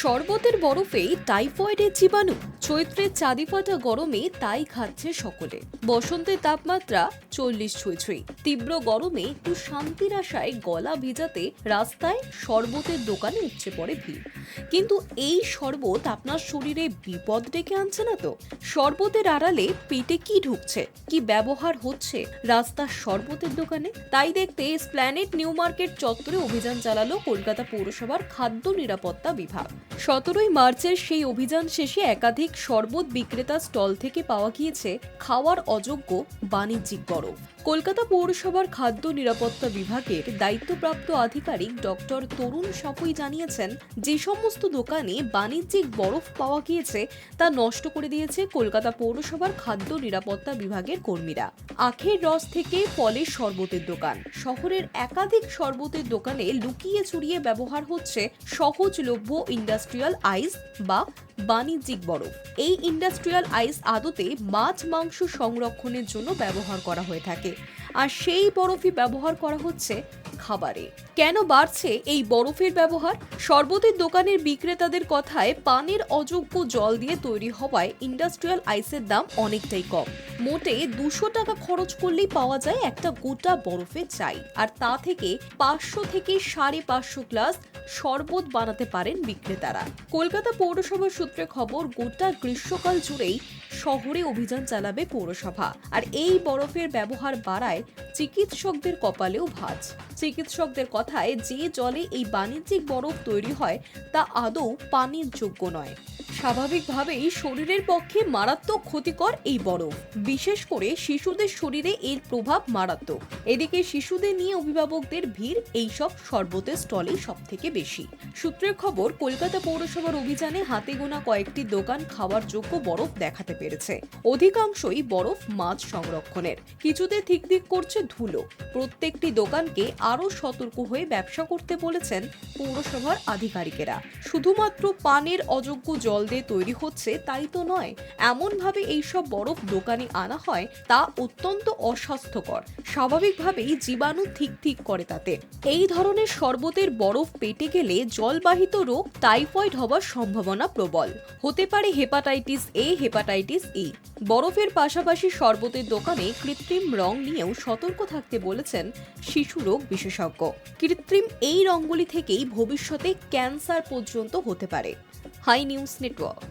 শরবতের বরফেই টাইফয়েডের জীবাণু। চৈত্রের চাঁদি ফাটা গরমে তাই খাচ্ছে সকলে। বসন্তের তাপমাত্রা চল্লিশ ছুঁই তীব্র গরমে একটু শান্তির আশায় গলা ভেজাতে রাস্তায় শরবতের দোকানে উপচে পড়ে ভিড়। কিন্তু এই শরবত আপনার শরীরে বিপদ ডেকে আনছে না তো? শরবতের আড়ালে পেটে কি ঢুকছে? কি ব্যবহার হচ্ছে রাস্তার শরবতের দোকানে? তাই দেখতে স্প্ল্যানেট নিউ মার্কেট চত্বরে অভিযান চালালো কলকাতা পৌরসভার খাদ্য নিরাপত্তা বিভাগ। সতেরোই মার্চের সেই অভিযান শেষে একাধিক শরবত বিক্রেতা স্টল থেকে পাওয়া গিয়েছে খাওয়ার অযোগ্য বাণিজ্যিক বরফ কলকাতা পৌরসভার খাদ্য নিরাপত্তা বিভাগের দায়িত্বপ্রাপ্ত আধিকারিক ডক্টর তরুণ সাপুই জানিয়েছেন, যে সমস্ত দোকানে বাণিজ্যিক বরফ পাওয়া গিয়েছে, তা নষ্ট করে দিয়েছে কলকাতা পৌরসভার খাদ্য নিরাপত্তা বিভাগের কর্মীরা। আখের রস থেকে ফলের শরবতের দোকান। শহরের একাধিক শরবতের দোকানে লুকিয়ে চুরিয়ে ব্যবহার হচ্ছে সহজলভ্য ইন্ডাস্ট্রিয়াল আইস বা বাণিজ্যিক বরফ। এই ইন্ডাস্ট্রিয়াল আইস আদতে মাছ মাংস সংরক্ষণের জন্য ব্যবহার করা হয়ে থাকে। আর সেই বরফই ব্যবহার করা হচ্ছে খাবারে। কেন বাড়ছে এই বরফের ব্যবহার? শরবতের দোকানের বিক্রেতাদের কথায় পানের অযোগ্য জল দিয়ে তৈরি হওয়ায় ইন্ডাস্ট্রিয়াল আইসের দাম অনেকটাই কম। মোটে দুশো টাকা খরচ করলেই পাওয়া যায় একটা গোটা বরফের চাই। আর তা থেকে পাঁচশো থেকে সাড়ে পাঁচশো গ্লাস শরবত বানাতে পারেন বিক্রেতারা। কলকাতা পৌরসভার সূত্রে খবর, গোটা গ্রীষ্মকাল জুড়েই শহরে অভিযান চালাবে পৌরসভা। আর এই বরফের ব্যবহার বাড়ায় চিকিৎসকদের কপালেও ভাঁজ। চিকিৎসকদের কথায় যে জলে এই বাণিজ্যিক বরফ তৈরি হয়, তা আদৌ পানির যোগ্য নয়। স্বাভাবিকভাবেই শরীরের পক্ষে মারাত্মক ক্ষতিকর এই বরফ। বিশেষ করে শিশুদের শরীরে এর প্রভাব মারাত্মক। এদিকে শিশুদের নিয়ে অভিভাবকদের ভিড় এইসব শরবতের স্টলেই সব থেকে বেশি। সূত্রের খবর, কলকাতা পৌরসভার অভিযানে হাতে গোনা কয়েকটি দোকান খাওয়ার যোগ্য বরফ দেখাতে পেরেছে। অধিকাংশই বরফ মাছ সংরক্ষণের। কিছুতে ঠিক দিক করছে ধুলো। প্রত্যেকটি দোকানকে আরও সতর্ক হয়ে ব্যবসা করতে বলেছেন পৌরসভার আধিকারিকেরা। শুধুমাত্র পানের অযোগ্য জল দিয়ে তৈরি হচ্ছে তাই তো নয়। এমনভাবে এইসব বরফ দোকানে আনা হয়, তা অত্যন্ত অস্বাস্থ্যকর। স্বাভাবিকভাবেই জীবাণু ঠিক ঠিক করে তাতে। এই ধরনের শরবতের বরফ পেটে গেলে জলবাহিত রোগ টাইফয়েড হওয়ার সম্ভাবনা প্রবল। হতে পারে হেপাটাইটিস এ, হেপাটাইটিস ই। বরফের পাশাপাশি শরবতের দোকানে কৃত্রিম রং নিয়েও সতর্ক থাকতে বলেছেন শিশু রোগ বিশেষজ্ঞ। কৃত্রিম এই রঙগুলি থেকেই ভবিষ্যতে ক্যান্সার পর্যন্ত হতে পারে। High news network